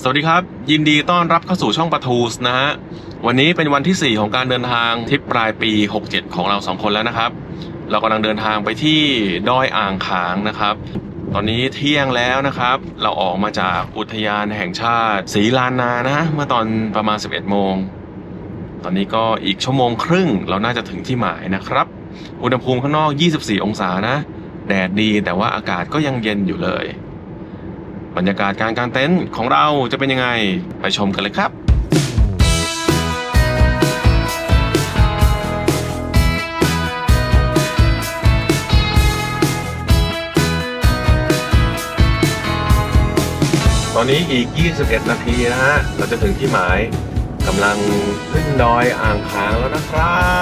สวัสดีครับ ยินดีต้อนรับเข้าสู่ช่องปะทูสนะฮะวันนี้เป็นวันที่ 4 ของการเดินทางทริปปลายปี 67 ของเราสองคนแล้วนะครับ เรากำลังเดินทางไปที่ดอยอ่างขางนะครับ ตอนนี้เที่ยงแล้วนะครับ เราออกมาจากอุทยานแห่งชาติศรีลานนานะ เมื่อตอนประมาณ 11 โมง ตอนนี้ก็อีกชั่วโมงครึ่งเราน่าจะถึงที่หมายนะครับ อุณหภูมิข้างนอก 24 องศานะ แดดดีแต่ว่าอากาศก็ยังเย็นอยู่เลย บรรยากาศการกางเต็นท์ของเราจะเป็นยังไง ไปชมกันเลยครับตอนนี้อีก 21 นาทีนะฮะ เราจะถึงที่หมายกำลังขึ้นดอยอ่างขางแล้วนะครับ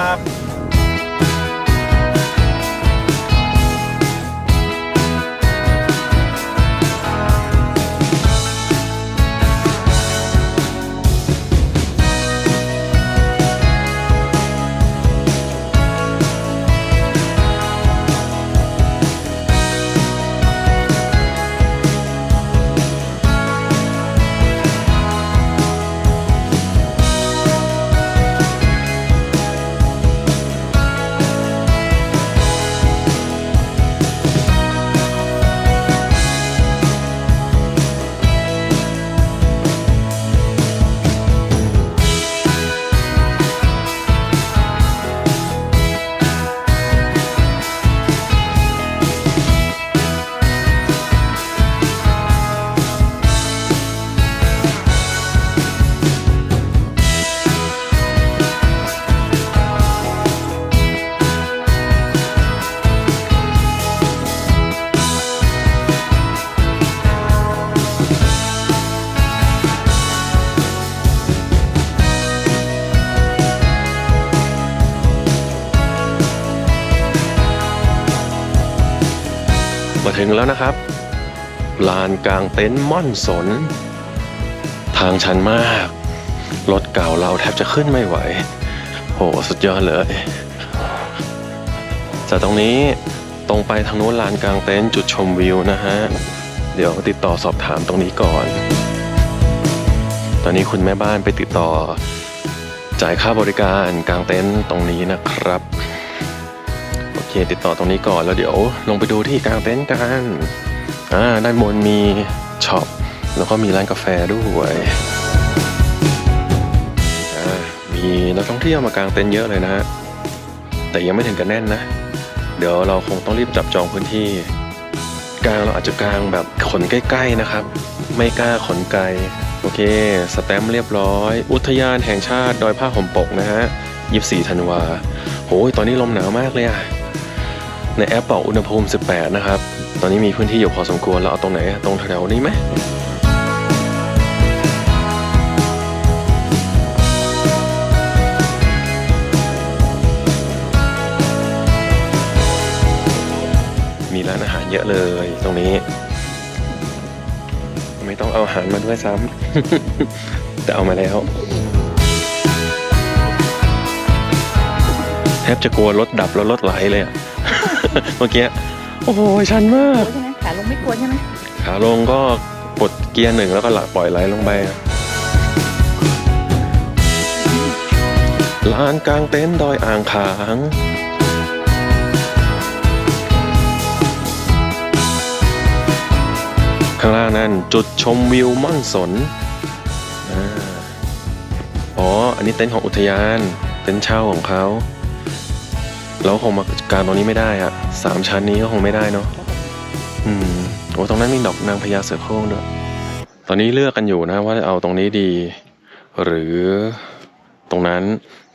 มาถึงแล้วนะครับ ลานกลางเต็นท์ม่อนสน ทางชันมาก รถเก่าเราแทบจะขึ้นไม่ไหว โห สุดยอดเลยจากตรงนี้ตรงไปทางโน้นลานกลางเต็นท์จุดชมวิวนะฮะ เดี๋ยวติดต่อสอบถามตรงนี้ก่อน ตอนนี้คุณแม่บ้านไปติดต่อ จ่ายค่าบริการกลางเต็นท์ตรงนี้นะครับ เคติดต่อตรงนี้ก่อนแล้วเดี๋ยวลงไปดูที่กลางเต็นท์กันอ่าด้านบนมีช็อปแล้วก็มีร้านกาแฟด้วยอ่ามีนักท่องเที่ยวมากางเต็นท์เยอะเลยนะฮะแต่ยังไม่ถึงกันแน่นนะ เดี๋ยวเราคงต้องรีบจับจองพื้นที่กลางเราอาจจะกลางแบบขนใกล้ๆนะครับ ไม่กล้าขนไกลโอเค สแตมป์เรียบร้อย อุทยานแห่งชาติดอยผ้าห่มปกนะฮะ 24 ธันวาโหยตอนนี้ลมหนาวมากเลยอะ ในแอปบอกอุณหภูมิ 18 นะครับ ตอนนี้มีพื้นที่อยู่พอสมควรเราเอาตรงไหน ตรงแถวๆนี้ไหมมีร้านอาหารเยอะเลยตรงนี้ ไม่ต้องเอาอาหารมาด้วยซ้ำ แต่เอามาแล้วแทบจะกลัวรถดับแล้วรถไหลเลยอะ เมื่อกี้โอ้โหชันมากใช่ไหมขาลงไม่กลัวใช่ไหมขาลงก็กดเกียร์หนึ่งแล้วก็หลักปล่อยไหลลงไปอะลานกลางเต็นท์ดอยอ่างขางข้างล่างนั่นจุดชมวิวม่อนสนอาอ๋อ อันนี้เต็นท์ของอุทยาน เต็นท์เช่าของเขา เราคงมากางตรงนี้ไม่ได้อะสามชั้นนี้ก็คงไม่ได้เนาะอืมโอ้ตรงนั้นมีดอกนางพญาเสือโคร่งด้วยตอนนี้เลือกกันอยู่นะว่าจะเอาตรงนี้ดี หรือตรงนั้น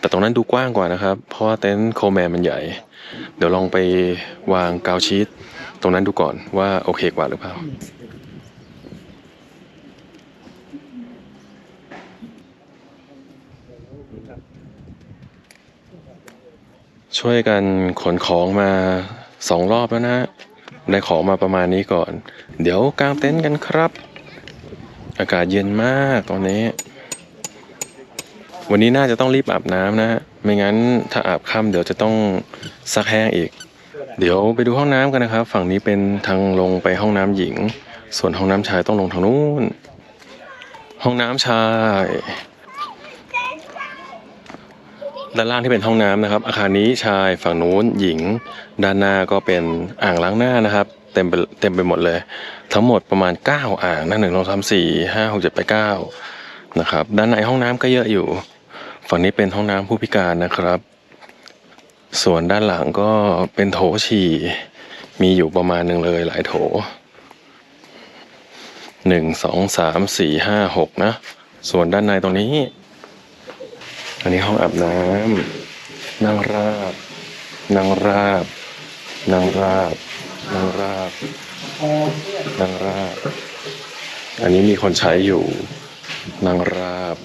แต่ตรงนั้นดูกว้างกว่านะครับ เพราะว่าเต็นท์โคแมนมันใหญ่ เดี๋ยวลองไปวางกาวชีตตรงนั้นดูก่อนว่าโอเคกว่าหรือเปล่า ช่วยกันขนของมาสองรอบแล้วนะได้ของมาประมาณนี้ก่อน เดี๋ยวกางเต็นท์กันครับ อากาศเย็นมากตอนนี้ วันนี้น่าจะต้องรีบอาบน้ำนะไม่งั้นถ้าอาบค่ำเดี๋ยวจะต้องซักแห้งอีก เดี๋ยวไปดูห้องน้ำกันนะครับ ฝั่งนี้เป็นทางลงไปห้องน้ำหญิง ส่วนห้องน้ำชายต้องลงทางนู้น ห้องน้ำชาย ด้านล่างที่เป็นห้องน้ำนะครับ อาคารนี้ชายฝั่งนู้นหญิง ด้านหน้าก็เป็นอ่างล้างหน้านะครับเต็มไปเต็มไปหมดเลย ทั้งหมดประมาณ 9 อ่างนะหนึ่งสองสามสี่ห้าหกเจ็ดแปดเก้านะครับด้านในห้องน้ำก็เยอะอยู่ ฝั่งนี้เป็นห้องน้ำผู้พิการนะครับ ส่วนด้านหลังก็เป็นโถฉี่มีอยู่ประมาณหนึ่งเลยหลายโถหนึ่งสองสามสี่ห้าหกนะ ส่วนด้านในตรงนี้ อันนี้ห้องอาบน้ำนั่งราบ นั่งราบ นั่งราบ นั่งราบ นั่งราบ อันนี้มีคนใช้อยู่ นั่งราบ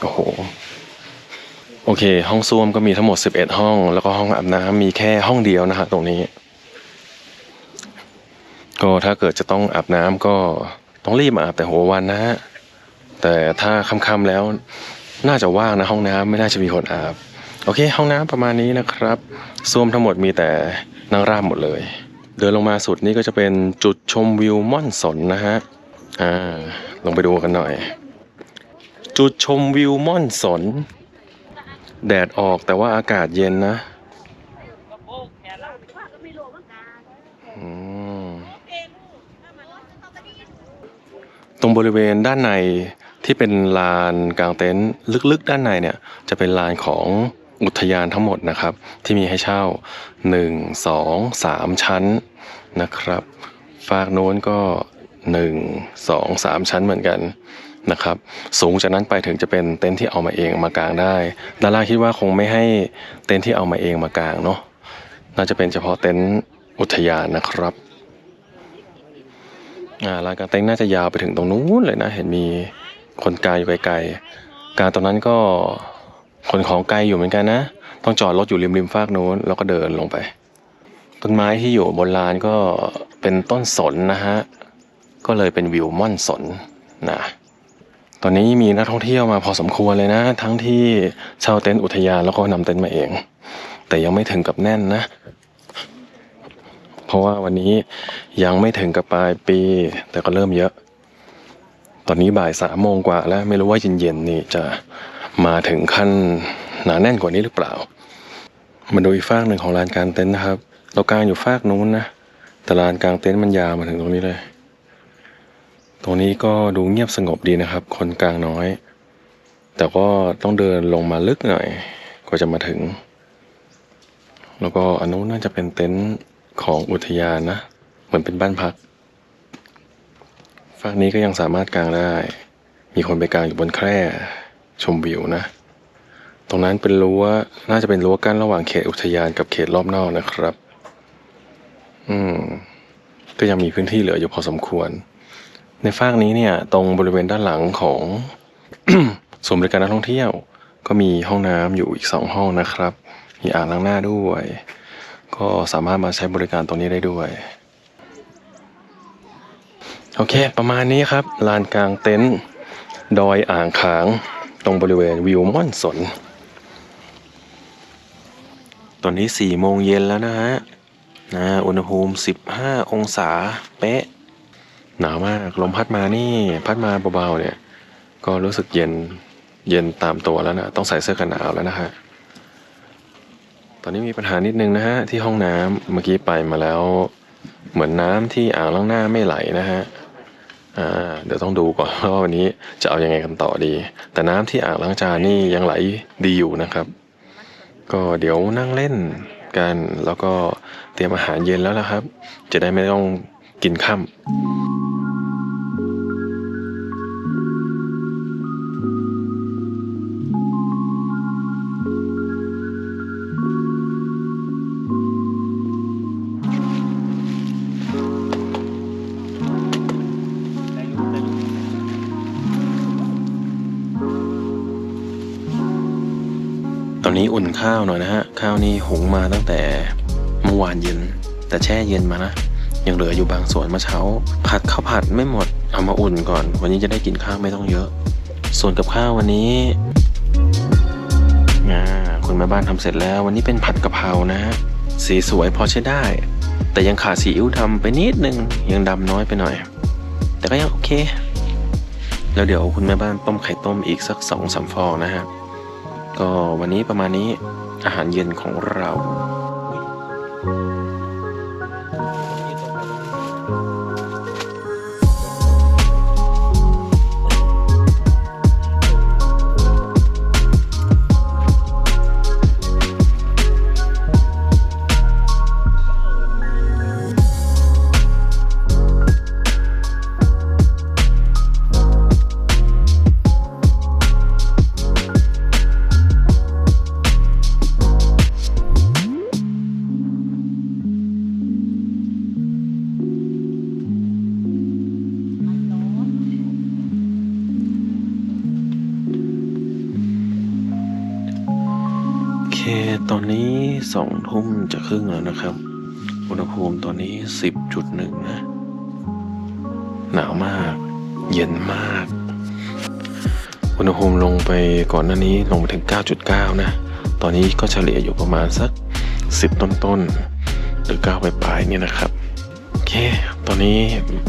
โอ้โห โอเค ห้องส้วมก็มีทั้งหมด 11 ห้อง แล้วก็ห้องอาบน้ำมีแค่ห้องเดียวนะฮะตรงนี้ ก็ถ้าเกิดจะต้องอาบน้ำก็ต้องรีบอาบแต่หัววันนะฮะแต่ถ้าค่ำๆแล้ว น่าจะว่างนะห้องน้ำไม่น่าจะมีคนอาบ โอเค ห้องน้ำประมาณนี้นะครับส้วมทั้งหมดมีแต่นางราบหมดเลย เดินลงมาสุดนี่ก็จะเป็นจุดชมวิวม่อนสนนะฮะอ่าลงไปดูกันหน่อย จุดชมวิวม่อนสน แดดออกแต่ว่าอากาศเย็นนะตรงบริเวณด้านใน ที่เป็นลานกลางเต็นท์ลึกๆ ด้านในเนี่ยจะเป็นลานของอุทยานทั้งหมดนะครับ ที่มีให้เช่า 1 2 3 ชั้นนะครับฝากโน้นก็ 1 2 3 ชั้นเหมือนกันนะครับสูงจากนั้นไปถึงจะเป็นเต็นท์ที่เอามาเองมากางได้ดาราคิดว่าคงไม่ให้เต็นท์ที่เอามาเองมากางเนาะน่าจะเป็นเฉพาะเต็นท์อุทยานนะครับอ่าลานกลางเต็นท์น่าจะยาวไปถึงตรงนู้นเลยนะเห็นมี คนกลางอยู่ไกลๆกลางตรงนั้นก็ขนของไกลอยู่เหมือนกันนะ ต้องจอดรถอยู่ริมริมฟากนู้นแล้วก็เดินลงไป ต้นไม้ที่อยู่บนลานก็เป็นต้นสนนะฮะ ก็เลยเป็นวิวม่อนสนนะตอนนี้มีนักท่องเที่ยวมาพอสมควรเลยนะ ทั้งที่เช่าเต็นท์อุทยานแล้วก็นำเต็นท์มาเอง แต่ยังไม่ถึงกับแน่นนะ เพราะว่าวันนี้ยังไม่ถึงกับปลายปี แต่ก็เริ่มเยอะ ตอนนี้บ่ายสามโมงกว่าแล้วไม่รู้ว่าเย็นๆนี่จะมาถึงขั้นหนาแน่นกว่านี้หรือเปล่า มาดูอีกฟากหนึ่งของลานกลางเต็นท์นะครับ เรากางอยู่ฟากนู้นนะแต่ลานกลางเต็นท์มันยาวมาถึงตรงนี้เลย ตรงนี้ก็ดูเงียบสงบดีนะครับ คนกลางน้อย แต่ก็ต้องเดินลงมาลึกหน่อยกว่าจะมาถึง แล้วก็อันนู้นน่าจะเป็นเต็นท์ของอุทยานนะ เหมือนเป็นบ้านพัก ฝั่งนี้ก็ยังสามารถกางได้ มีคนไปกางอยู่บนแคร่ชมวิวนะ ตรงนั้นเป็นรั้ว น่าจะเป็นรั้วกั้นระหว่างเขตอุทยานกับเขตรอบนอกนะครับ อืม ก็ยังมีพื้นที่เหลืออยู่พอสมควร ในฟากนี้เนี่ย ตรงบริเวณด้านหลังของศูนย์บริการนักท่องเที่ยว ก็มีห้องน้ำอยู่อีกสองห้องนะครับ มีอ่างล้างหน้าด้วย ก็สามารถมาใช้บริการตรงนี้ได้ด้วย โอเค ประมาณนี้ครับ ลานกลางเต็นท์ดอยอ่างขาง ตรงบริเวณวิวม่อนสน ตอนนี้สี่โมงเย็นแล้วนะฮะนะอุณหภูมิ 15 องศาเป๊ะ หนาวมาก ลมพัดมานี่ พัดมาเบาๆเนี่ย ก็รู้สึกเย็นเย็นตามตัวแล้วนะ ต้องใส่เสื้อกันหนาวแล้วนะฮะ ตอนนี้มีปัญหานิดนึงนะฮะ ที่ห้องน้ำเมื่อกี้ไปมาแล้ว เหมือนน้ำที่อ่างล้างหน้าไม่ไหลนะฮะ เดี๋ยวต้องดูก่อนว่าวันนี้จะเอายังไงกันต่อดี แต่น้ำที่อ่างล้างจานนี่ยังไหลดีอยู่นะครับ ก็เดี๋ยวนั่งเล่นกัน แล้วก็เตรียมอาหารเย็นแล้วนะครับ จะได้ไม่ต้องกินข้าม อนนี้อุ่นข้าวหน่อยนะฮะ ข้าวนี่หุงมาตั้งแต่เมื่อวานเย็น แต่แช่เย็นมานะ ยังเหลืออยู่บางส่วนเมื่อเช้า ผัดข้าวผัดไม่หมด เอามาอุ่นก่อน วันนี้จะได้กินข้าวไม่ต้องเยอะ ส่วนกับข้าววันนี้อ่าคุณแม่บ้านทำเสร็จแล้ว วันนี้เป็นผัดกะเพรานะฮะ สีสวยพอใช้ได้ แต่ยังขาดสีอิ๊วดำไปนิดนึง ยังดำน้อยไปหน่อย แต่ก็ยังโอเค แล้วเดี๋ยวคุณแม่บ้านต้มไข่ต้มอีกสักสองสามฟองนะฮะ ก็วันนี้ประมาณนี้อาหารเย็นของเรา อนนี้สองทุ่มจะครึ่งแล้วนะครับ อุณหภูมิตอนนี้สิบจุดหนึ่งนะ หนาวมาก เย็นมาก อุณหภูมิลงไปก่อนหน้านี้ลงไปถึง 9.9 นะ ตอนนี้ก็เฉลี่ยอยู่ประมาณสัก 10 ต้นๆ หรือ 9 ปลายๆเนี่ยนะครับ โอเค ตอนนี้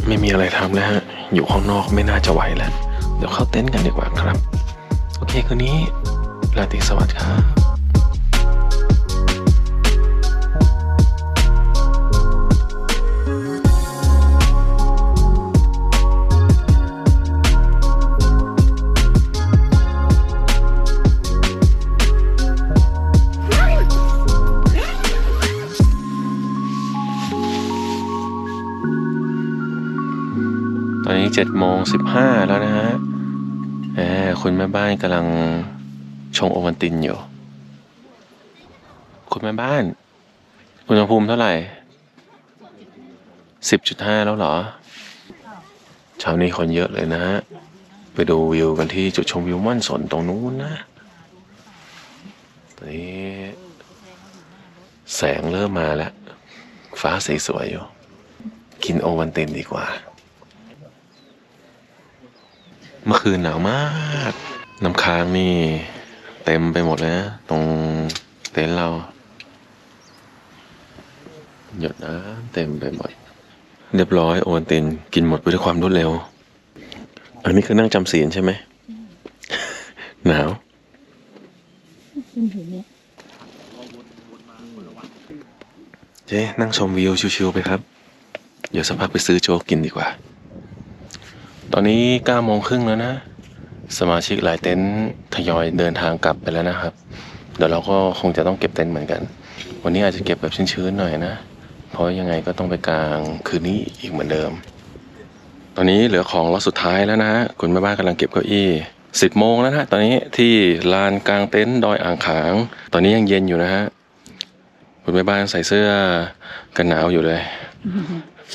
ไม่มีอะไรทำแล้วฮะ อยู่ข้างนอกไม่น่าจะไหวแล้ว เดี๋ยวเข้าเต็นท์กันดีกว่าครับ โอเคคืนนี้ราตรีสวัสดิ์ครับ เจ็ดโมงสิบห้าแล้วนะฮะแคุณแม่บ้านกำลังชงโอวัลตินอยู่ คุณแม่บ้าน อุณหภูมิเท่าไหร่สิบจุดห้าแล้วเหรอเช้านี้คนเยอะเลยนะฮะ ไปดูวิวกันที่จุดชมวิวม่อนสนตรงนู้นนะ ตอนนี้ แสงเริ่มมาแล้ว ฟ้าใสสวยอยู่ กินโอวันตินดีกว่า เมื่อคืนหนาวมาก น้ำค้างนี่ เต็มไปหมดเลยนะ ตรงเต็นท์เรา หยดน้ำเต็มไปหมด เรียบร้อยโอวันตินกินหมดไปด้วยความรวดเร็ว อันนี้คือนั่งจำศีลใช่ไหม หนาวเจ๊นั่งชมวิวชิวๆไปครับ เดี๋ยวสักพักไปซื้อโจ๊กกินดีกว่า อนนี้เก้าโมงครึ่งแล้วนะ สมาชิกหลายเต็นท์ทยอยเดินทางกลับไปแล้วนะครับ เดี๋ยวเราก็คงจะต้องเก็บเต็นท์เหมือนกัน วันนี้อาจจะเก็บแบบชื้นๆหน่อยนะ เพราะยังไงก็ต้องไปกลางคืนนี้อีกเหมือนเดิม ตอนนี้เหลือของล็อตสุดท้ายแล้วนะคุณแม่บ้านกำลังเก็บเก้าอี้สิบโมงแล้วนะตอนนี้ที่ลานกลางเต็นท์ดอยอ่างขาง ตอนนี้ยังเย็นอยู่นะฮะคุณแม่บ้านใส่เสื้อกันหนาวอยู่เลย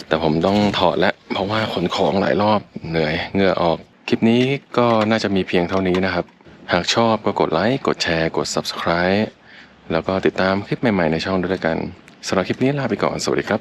แต่ผมต้องถอดแล้วเพราะว่าขนของหลายรอบเหนื่อยเหงื่อออก คลิปนี้ก็น่าจะมีเพียงเท่านี้นะครับ หากชอบก็กดไลค์กดแชร์กด Subscribe แล้วก็ติดตามคลิปใหม่ๆในช่องด้วยกันสำหรับคลิปนี้ลาไปก่อนสวัสดีครับ